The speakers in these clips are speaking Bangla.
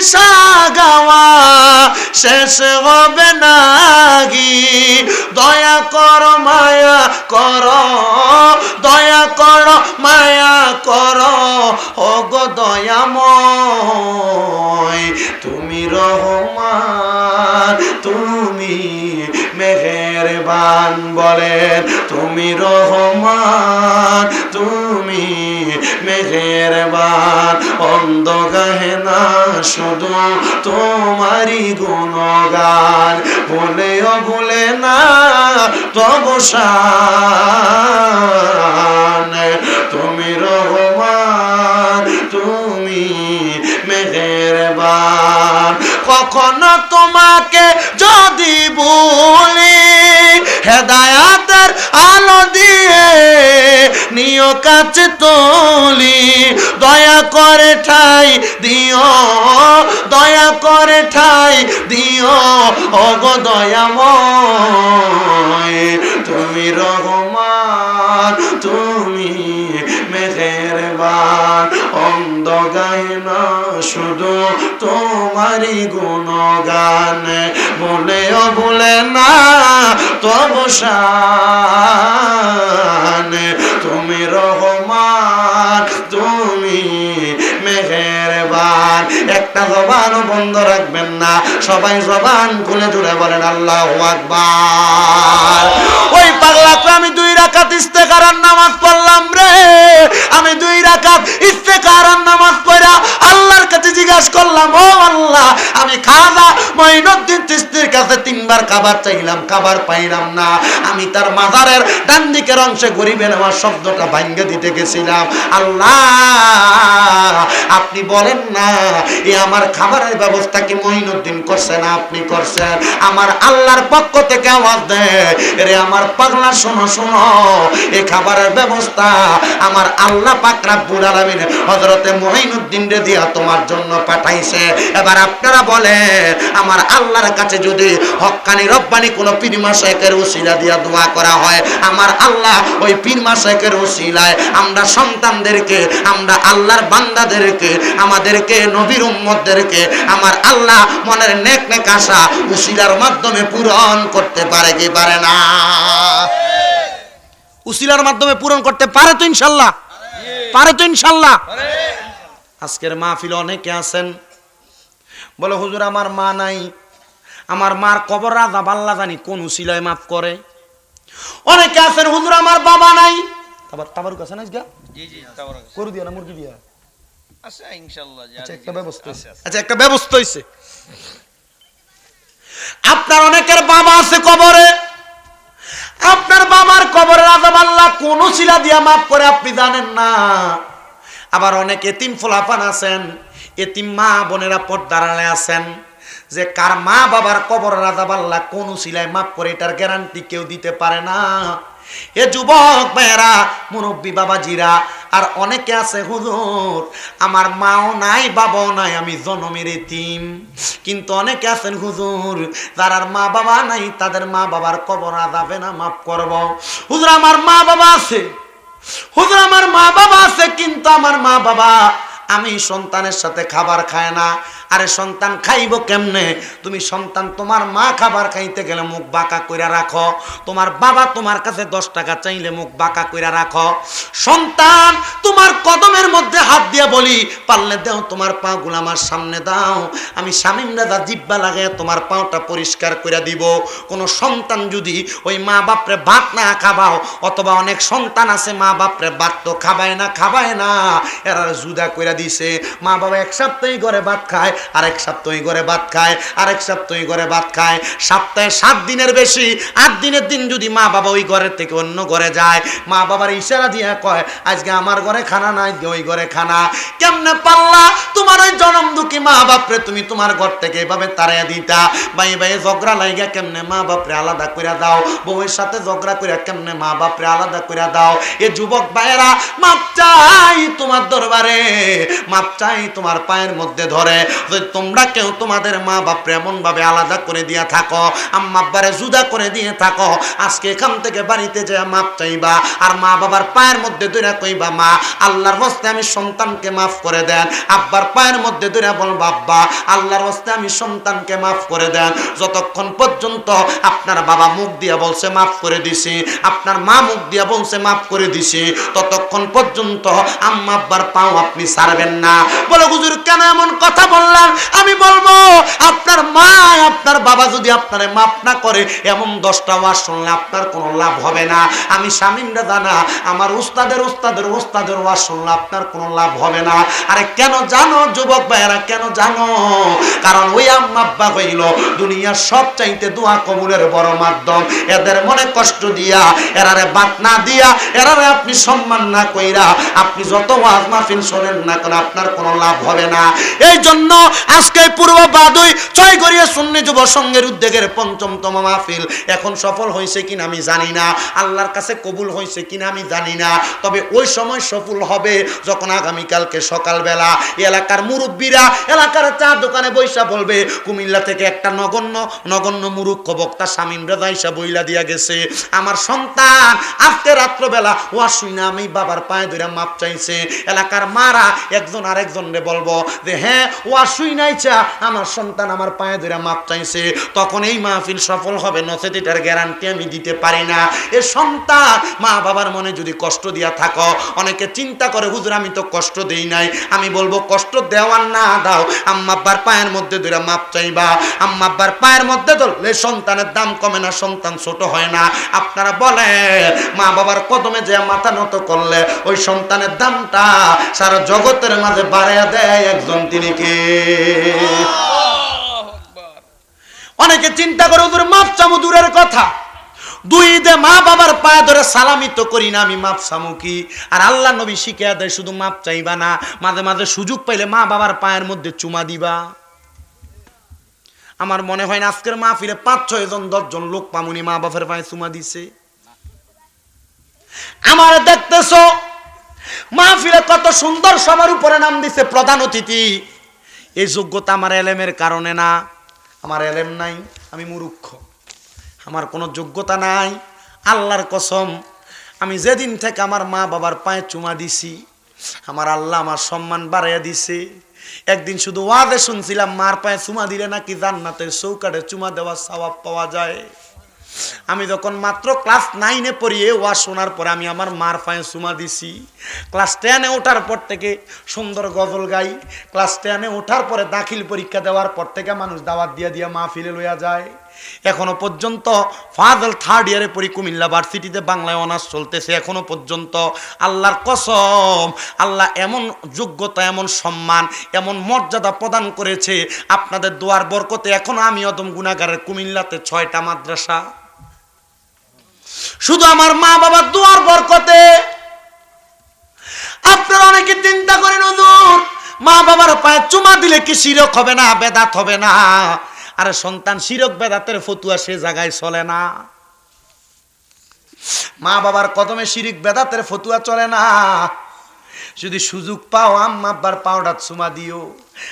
কিসা গাওয়া শেষ হবে নাগি। দয়া কর মায়া কর, দয়া কর মায়া কর ও গো তুমি রহমান, তুমি মেহেরবান বলেন তুমি রহমান, তুমি মেহেরবান। অন্ধ গাহে না, শুধু তোমারই গুণগান। বলেও ভুলে না, তবু শান। তুমি রহমান, তুমি মেহেরবান। কখনো তোমাকে কাছে তোলি দয়া করে ঠাই দিও দয়া করে ঠাই দিও। অগো দয়াময় তুমি রহমান শুধু তোমারই গুণগান। বলেও বলে না, তবু শান। তুমি রহমান, তুমি মেহেরবান। একটা জবান বন্ধ রাখবেন না, সবাই জবান খুলে জুড়ে বলেন, আল্লাহ আকবার। ওই পাগলাকে আমি দুই রাকাত ইস্তেকারার নামাজ পড়লাম রে। আমি দুই রাকাত ইস্তেকারার আমি খাজা মঈনুদ্দিন চিস্তির কাছে তিনবার খাবার চাইলাম, খাবার পাইলাম না। আমি তার মাজারের ডান দিকের অংশে গরিবের আমার শব্দটা ভাঙ্গে দিতে গেছিলাম। আল্লাহ, আপনি বলেন না এই আমার খাবারের ব্যবস্থা কি মঈনুদ্দিন করছে না আপনি করছেন? আমার আল্লাহর পক্ষ থেকে আওয়াজ দেয় রে আমার পাগলা, শোনো শোনো এই খাবারের ব্যবস্থা আমার আল্লাহ পাক রাব্বুল আলামিন হযরতে মঈনুদ্দিন রে দিয়া তোমার জন্য পাঠাইছে। এবার আপনারা বলেন, আমার আল্লাহর কাছে যদি হক্কানি রব্বানি কোনো পীর মাশায়েখের উসিলা দিয়া দোয়া করা হয়, আমার আল্লাহ ওই পীর মাশায়েখের উসিলায় আমরা সন্তানদেরকে, আমরা আল্লাহর বান্দাদেরকে, আমাদেরকে, নবীর উম্মতদেরকে, আমার আল্লাহ মনের নেক নেক আশা উসিলার মাধ্যমে পূরণ করতে পারে কি পারে না? উসিলার মাধ্যমে পূরণ করতে পারে তো ইনশাল্লাহ? পারে তো ইনশাল্লাহ? আজকের মাহফিল অনেকে আছেন, বলে, হুজুর, আমার মা নাই। আমার মার কবর রাজা বাল্লা জানি কোন উসিলায় মাফ করে। অনেকে আছেন হুজুর আমার বাবা নাই। তাবার আছে না জি জি করে দিয়া না মুরগি দিয়া। আচ্ছা ইনশাআল্লাহ আচ্ছা একটা ব্যবস্থা আচ্ছা একটা ব্যবস্থা হয়েছে আপনার অনেকের বাবা আছে কবরে। আপনার বাবার কবরে আজাব আল্লাহ কোন শিলা দিয়া মাফ করে আপনি জানেন না। আবার অনেক এতিম ফোলাফান আছেন এতিম মা বোনেরা পর্দারালে আছেন। যে কার মা বাবার কবর আজাব আল্লাহ কোন শিলায় মাফ করে এটার গ্যারান্টি কেউ দিতে পারে না। এ যুবক ভাইয়েরা, মুরব্বী বাবাজিরা, আর অনেকে আছে হুজুর, আমার মাও নাই, বাবাও নাই, আমি জনমের এতিম। কিন্তু অনেকে আছেন হুজুর, যার আর মা বাবা নাই, তাদের মা বাবার কবর যাবে না, মাফ করব। হুজুর, আমার মা বাবা আছে। হুজুর, আমার মা বাবা আছে, কিন্তু আমার মা বাবা আমি সন্তানের সাথে খাবার খায় না। আরে সন্তান খাইব কেমনে? তুমি সন্তান, তোমার মা খাবার খাইতে গেলে মুখ বাঁকা কইরা রাখো। তোমার বাবা তোমার কাছে দশ টাকা চাইলে মুখ বাঁকা কইরা রাখো। সন্তান, তোমার কদমের মধ্যে হাত দিয়ে বলি, পারলে দেও তোমার পা গুলো আমার সামনে দাও। আমি স্বামীম দাদা জিব্বা লাগে তোমার পাওটা পরিষ্কার করে দিব। কোনো সন্তান যদি ওই মা বাপরে ভাত না খাবাও, অথবা অনেক সন্তান আছে মা বাপরে ভাত তো খাবায় না খাবায় না এরা জুদা কইরা দিছে। মা বাবা এক সপ্তাহে ঘরে ভাত খায় আরেক সপ্তাহে ঘরে ভাত খায়, আরেক সপ্তাহে ঘরে ভাত খায়। সপ্তাহে সাত দিনের বেশি, আট দিনের দিন যদি মা বাবা ওই ঘরের থেকে অন্য ঘরে যায়, মা বাবার ইশারা দিয়ে কয়, আজকে আমার ঘরে খানা নাই ওই ঘরে খানা। কেমনে পাল্লা তোমার ওই জনম দুঃখী মা বাপরে তুমি তোমার ঘর থেকে এভাবে তাড়াইয়া দিতা। বাই বাই ঝগড়া লাইগা কেমনে মা বাপরে আলাদা করে দাও? বউয়ের সাথে ঝগড়া করে কেমনে মা বাপরে আলাদা করে দাও? এ যুবক ভাইয়েরা, মাপ চাই তোমার দরবারে, মাপ চাই তোমার পায়ের মধ্যে ধরে। যদি তোমরা কেউ তোমাদের মা বাপ এমন ভাবে আলাদা করে দিয়ে থাকো, আম্মা আব্বারে জুদা করে দিয়ে থাকো, আজকে এখান থেকে বাড়িতে যে মাপ চাইবা, আর মা বাবার পায়ের মধ্যে দইরা কইবা, মা, আল্লাহর হস্তে আমি সন্তানকে মাফ করে দেন। আব্বার পায়ের মধ্যে দইরা বলবা, আব্বা, আল্লাহর হস্তে আমি সন্তানকে মাফ করে দেন। যতক্ষণ পর্যন্ত আপনার বাবা মুখ দিয়া বলছে, মাফ করে দিছি। আপনার মা মুখ দিয়া বলছে, মাফ করে দিছি। ততক্ষণ পর্যন্ত আম্মা আব্বার পাও আপনি ছাড়বেন না। বলে, হুজুর, কেন এমন কথা বললাম আমি বলব, আপনার মা, আপনার বাবা যদি আপনারে মাফ না করে, এমন দশটা ওয়াজ শুনলে আপনার কোনো লাভ হবে না। আমি স্বামীরা জানা, আমার উস্তাদের উস্তাদের উস্তাদের ওয়াজ শুনলে আপনার কোনো লাভ হবে না। আরে কেন জানো, যুবক ভাইয়েরা, কেন জানো? কারণ ওই আম্মা আব্বা হইল দুনিয়ার সব চাইতে দোয়া কবুলের বড় মাধ্যম। এদের মনে কষ্ট দিয়া, এরারে বাত না দিয়া, এরারে আপনি সম্মান না কইরা, আপনি যত ওয়াজ মাহফিল শোনেন না কেন আপনার কোনো লাভ হবে না। এই জন্য আজকে পূর্ব বাদুই ছয় গড়িয়া শূন্য যুব সংঘের উদ্যোগের পঞ্চমতম মাহফিল। এখন সফল হয়েছে কিনা আমি জানি না। আল্লাহর কাছে কবুল হয়েছে কিনা আমি জানি না। তবে ওই সময় সফল হবে যখন আগামীকালকে সকালবেলা এলাকার মুরব্বীরা এলাকার চা দোকানে বৈশা বলবে, কুমিল্লা থেকে একটা নগণ্য নগণ্য মুরুক্ষ বক্তা স্বামীন রেজা বইলা দিয়া গেছে। আমার সন্তান আজকে রাত্রবেলা ওয়া শুই না আমি বাবার পায়ে ধরে মাপ চাইছে। এলাকার মারা একজন আরেকজন রে বলব যে হ্যাঁ ওয়া শুই নাইছা আমার সন্তান আমার পায়ে ধরে মাপ চাইছে। তখন এই মাহফিল সফল হবে, নচেত এটার গ্যারান্টি আমি দিতে পারি না। এ সন্তান, মা বাবার মনে যদি কষ্ট দিয়া থাকো, অনেকে চিন্তা করে, হুজুর, আমি তো কষ্ট দেই নাই। আমি বলব, কষ্ট দেওয়ার না দাও। আম্মা আব্বার পায়ের মধ্যে ধরে মাপ চাইবা। আম্মা আব্বার পায়ের মধ্যে ধরলে সন্তানের দাম কমে না, সন্তান ছোট হয় না। আপনারা বলে মা বাবার কদমে যে মাথা নত করলে, ওই সন্তানের দামটা সারা জগতের মাঝে বাড়াইয়া দেয় একজন তিনি কে? অনেকে চিন্তা করে ওদের মাপ চামু দূরের কথা। দুই ঈদে মা বাবার পায়ে ধরে সালামি তো করি না, আমি মাপ চামু কি? আর আল্লাহ নবী শিখে দেয়, শুধু মাপ চাইবা না, মাঝে মাঝে সুযোগ পাইলে মা বাবার পায়ের মধ্যে চুমা দিবা। আমার মনে হয় না আজকের মা ফিরে পাঁচ, ছয় জন দশজন লোক পামুনি মা বাবার পায়ে চুমা দিছে। আমার দেখতেছ, মাহফিলে কত সুন্দর সবার উপরে নাম দিছে প্রধান অতিথি। এই যোগ্যতা আমার এলেমের কারণে না। আমার এলেম নাই, আমি মুরুক্ষ আমার কোনো যোগ্যতা নাই। আল্লাহর কসম, আমি যেদিন থেকে আমার মা বাবার পায়ে চুমা দিছি, আমার আল্লাহ আমার সম্মান বাড়াইয়া দিছে। একদিন শুধু ওয়াদে শুনছিলাম, মার পায়ে চুমা দিলে নাকি জান্নাতের চৌকাটে চুমা দেওয়ার সওয়াব পাওয়া যায়। আমি যখন মাত্র ক্লাস নাইনে পড়িয়ে ওয়া শোনার পরে আমি আমার মার পায়ে সুমা দিছি। ক্লাস টেনে ওঠার পর থেকে সুন্দর গজল গাই। ক্লাস টেনে ওঠার পরে দাখিল পরীক্ষা দেওয়ার পর থেকে মানুষ দাওয়াত দিয়ে দিয়া মাহফিলে লইয়া যায়। এখনও পর্যন্ত ফাদল থার্ড ইয়ারে পড়ি কুমিল্লা ভার্সিটিতে বাংলায় অনার্স চলতেছে। এখনও পর্যন্ত আল্লাহর কসম, আল্লাহ এমন যোগ্যতা, এমন সম্মান, এমন মর্যাদা প্রদান করেছে। আপনাদের দোয়ার বরকতে এখনও আমি অদম গুণাগারের কুমিল্লাতে ছয়টা মাদ্রাসা। শুধু আমার মা বাবার দোয়ার বরকতে। আপনারা অনেকে চিন্তা করেন, হুজুর, মা বাবার পায়ে চুমা দিলে কি শিরক হবে না, বেদাত হবে না? আরে সন্তান শিরক, বেদাতের ফতুয়া সে জায়গায় চলে না। মা বাবার কদমে শিরিক, বেদাতের ফতুয়া চলে না। যদি সুযোগ পাও, আম্মা আব্বার পাউডার চুমা দিও।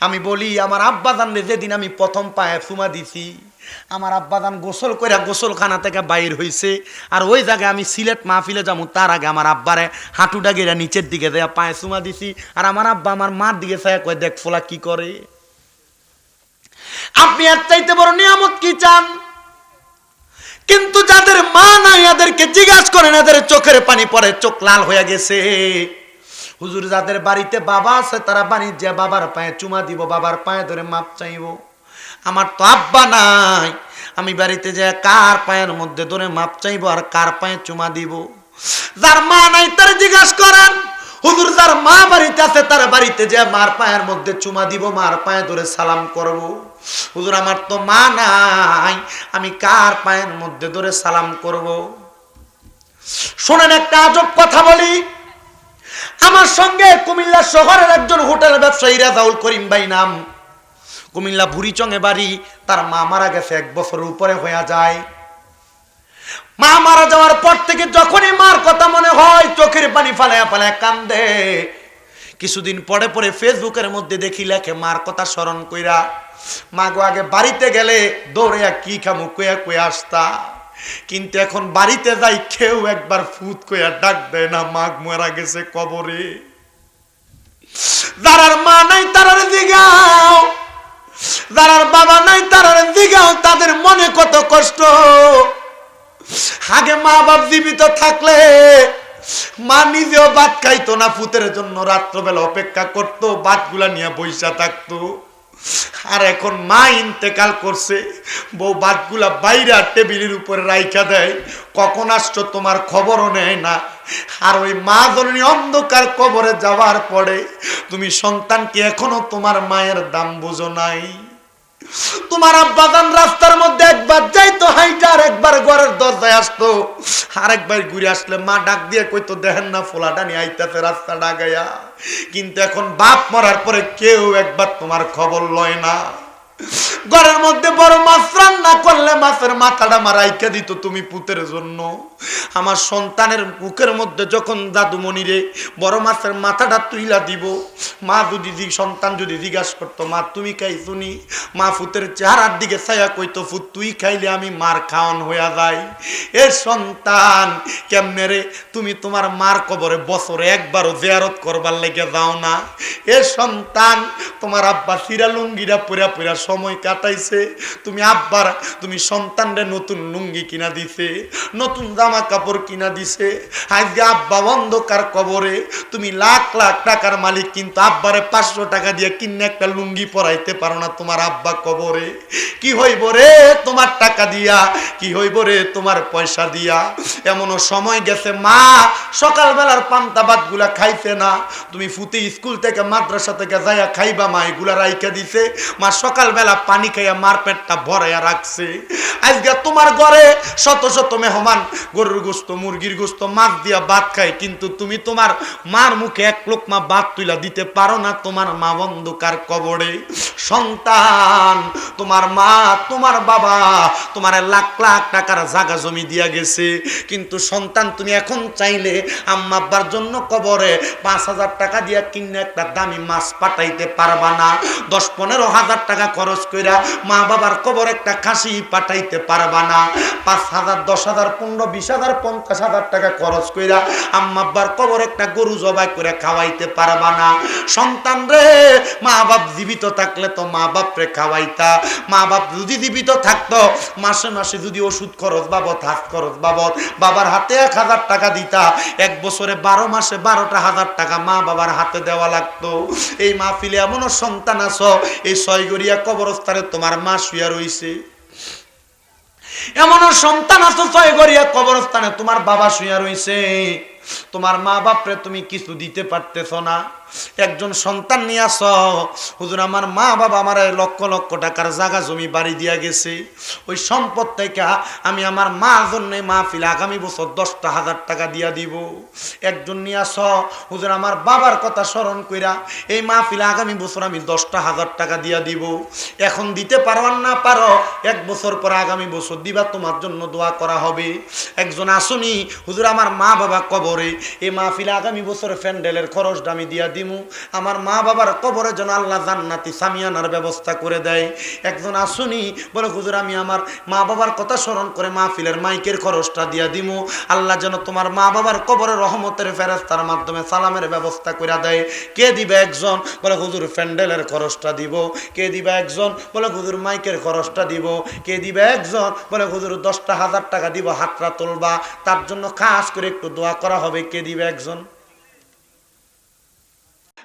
আমি বলি, আমার আব্বা জানলে যেদিন আমি প্রথম পায়ে চুমা দিছি। আমার আব্বাদান গোসল করে গোসলখানা থেকে বাইর হইছে। আর ওই জায়গায় আমি সিলেট মাহফিলে যাব, তার আগে আমার আব্বারে হাঁটুটা গেরা নিচের দিকে দেয়া পায়ে চুমা দিছি। আর আমার আব্বা আমার মার দিকে চায় কয়, দেখ ফোলা কি করে? আপনি এর চাইতে বড় নিয়ামত কি চান? কিন্তু যাদের মা নাই, এদেরকে জিজ্ঞাসা করেন, এদের চোখের পানি পড়ে, চোখ লাল হয়ে গেছে। হুজুর, যাদের বাড়িতে বাবা আছে, তারা বাড়ির যে বাবার পায়ে চুমা দিব, বাবার পায়ে ধরে মাপ চাইব। আমার তো আব্বা নাই। আমি বাড়িতে যে কার পায়ের মধ্যে ধরে মাপ চাইব আর কার পায়ে চুমা দিব? যার মা নাই তার জিজ্ঞাসা করেন, হুজুর, যার মা বাড়িতে আছে তার বাড়িতে যে মার পায়ের মধ্যে চুমা দিব, মার পায়ে ধরে সালাম করব? হুজুর, আমার তো মা নাই, আমি কার পায়ের মধ্যে ধরে সালাম করব? শোনেন, একটা আজব কথা বলি। আমার সঙ্গে কুমিল্লা শহরের একজন হোটেল ব্যবসায়ী রাজাউল করিম ভাই নাম। কুমিল্লা বুড়িচঙে বাড়ি তার মা মারা গেছে এক বছরের উপরে হয়ে যায়। মা মারা যাওয়ার পর থেকে যখনই মার কথা মনে হয়, চোখের পানি ফালায় ফালায় কান্দে। কিছুদিন পরে পরে ফেসবুকের মধ্যে দেখি লেখে, মার কথা স্মরণ কইরা, মা গো আগে বাড়িতে গেলে দৌড়ে কি খামু, কইয়া কইয়া আসতা। কিন্তু এখন বাড়িতে যাই, কেউ একবার ফুত কইয়া ডাক দেয় না মাগ মারা গেছে কবরে। যারার মা নাই তারার দিগাও যারার বাবা নাই, তারার দিঘাও তাদের মনে কত কষ্ট। আগে মা বাপ জীবিত থাকলে মা নিজেও ভাত খাইতো না, পুতের জন্য রাত্রবেলা অপেক্ষা করতো, ভাতগুলা নিয়ে বৈশা থাকতো। আর এখন মা ইন্তেকাল করছে, বউ ভাতগুলা বাইরে টেবিলের উপরে রাইখা দেয়, কখন আসছো তোমার খবরও নেয় না। আর ওই মা জননী অন্ধকার কবরে যাওয়ার পরে তুমি সন্তানকে এখনও তোমার মায়ের দাম বুঝো নাই। তোমার আব্বাদান রাস্তার মধ্যে একবার যাইতো, হাইটা আর একবার ঘরের দরজায় আসতো। আরেকবার ঘুরে আসলে মা ডাক দিয়ে কইতো, দেখেন না ফোলাটা নিয়ে আইতাছে রাস্তা ডাগাইয়া কিন্তু এখন বাপ মরার পরে কেউ একবার তোমার খবর লয় না। ঘরের মধ্যে বড় মাছ রান্না করলে মাছের মাথাটা মারাইকা দিত তুমি পুতের জন্য। আমার সন্তানের মুখের মধ্যে যখন দাদুমণি রে বড় মাছের মাথাটা তুইলা দিব, মা যদি সন্তান যদি জিজ্ঞাসা করতো, মা, তুমি খাই শুনি মা ফুতের চেহারার দিকে ছায়া কইতো ফুত তুই খাইলে আমি মার খাওয়ান হইয়া যাই। এ সন্তান, কেমনে রে? তুমি তোমার মার কবরে বছরে একবারও জেয়ারত করবার লেগে যাও না। এ সন্তান, তোমার আব্বা সিরা লুঙ্গিরা পুরা পুরা সময় কাটাইছে। তুমি আব্বার, তুমি সন্তানরে নতুন লুঙ্গি কিনা দিছে, নতুন জামা কাপড় কিনা দিছে। আজকে আব্বা অন্ধকার কবরে, তুমি লাখ লাখ টাকার মালিক, কিন্তু আব্বারে পাঁচশো টাকা দিয়ে কিনে একটা লুঙ্গি পরাইতে পারো না তোমার আব্বা কবরে। কি হইব রে তোমার টাকা দিয়া? কি হইব রে তোমার পয়সা দিয়া? এমনও সময় গেছে, মা, সকালবেলার পান্তা ভাতগুলা খাইছে না। তুমি ফুতে স্কুল থেকে মাদ্রাসা থেকে যাইয়া খাইবা, মা, এগুলা রাইখা দিছে। মা, সকালবেলা পানি খাইয়া মার পেটটা ভরাইয়া রাখছে। আজকে তোমার ঘরে শত শত মেহমান, গরুর গোস্ত, মুরগির গোস্ত, মাছ দিয়া ভাত খায়, কিন্তু তুমি তোমার মার মুখে এক লোকমা ভাত তুইলা দিতে পারো না, তোমার মা অন্ধকার কবরে। সন্তান, তোমার মা, তোমার বাবা, তোমার লাখ লাখ টাকার জাগা জমি দিয়া গেছে। কিন্তু সন্তান, তুমি এখন চাইলে আম্মা আব্বার জন্য কবরে পাঁচ হাজার টাকা দিয়া কিনে একটা দামি মাছ পাঠাইতে পারবা না। দশ পনেরো হাজার টাকা খরচ কইরা মা বাবার কবর একটা খাসি পাঠাইতে পারবা না। পাঁচ হাজার, দশ হাজার, পনেরো, বিশ হাজার, পঞ্চাশ হাজার টাকা খরচ কইরা আম্মা আব্বার কবর একটা গরু জবাই করে খাওয়াইতে পারবা না। সন্তান রে, মা বাপ জীবিত থাকলে তো মা বাপ রে খাওয়াইতা। মা বাপ যদি জীবিত থাকতো, মাসে মাসে যদি ওষুধ খরচ বাবদ, হাত খরচ বাবদ, বাবার হাতে এক হাজার টাকা দিতা। এক বছরে বারো মাসে বারোটা হাজার টাকা মা বাবার হাতে দেওয়া লাগতো। এই মাহফিলে এমনও সন্তান আছো, এই ছয়গড়িয়া কবরস্থানে তোমার মা শুয়া রইছে। এমনও সন্তান আছো ছয়গড়িয়া কবরস্থানে তোমার বাবা শুয়া রইছে। তোমার মা বাপরে তুমি কিছু দিতে পারতেছ না। একজন সন্তান নিয়ে আস। হুজুর, আমার মা বাবা আমার লক্ষ লক্ষ টাকার জায়গা, জমি, বাড়ি দিয়া গেছে। ওই সম্পদ থেকে আমি আমার মা জন্য মাহফিলে আগামী বছর দশটা হাজার টাকা দিয়া দিব। একজন নিয়ে আস। হুজুর, আমার বাবার কথা স্মরণ কইরা এই মাহফিলে আগামী বছর আমি দশটা হাজার টাকা দিয়া দিব। এখন দিতে পারো আর না পারো, এক বছর পর আগামী বছর দিবা, তোমার জন্য দোয়া করা হবে। একজন আসুনি, হুজুর, আমার মা বাবা কবরে, এই মা মাহফিলে আগামী বছরে প্যান্ডেলের খরচটা আমি দিয়া দিমু। আমার মা বাবার কবরে যেন আল্লাহ জান্নাতি সামিয়ানার ব্যবস্থা করে দেয়। একজন আসুনি বলে, হুজুর, আমি আমার মা বাবার কথা স্মরণ করে মাহফিলের মাইকের খরচটা দিয়া দিমু। আল্লাহ যেন তোমার মা বাবার কবরে রহমতের ফেরেস্তার মাধ্যমে সালামের ব্যবস্থা করে দেয়। কে দিবে একজন? বলে, হুজুর, প্যান্ডেলের খরচটা দিব। কে দিবে একজন? বলে, হুজুর, মাইকের খরচটা দিব। কে দিবে একজন? বলে, হুজুর, দশটা হাজার টাকা দিব হাতটা তুলবা। তার জন্য খাস করে একটু দোয়া করা হবে। কে দিবে একজন?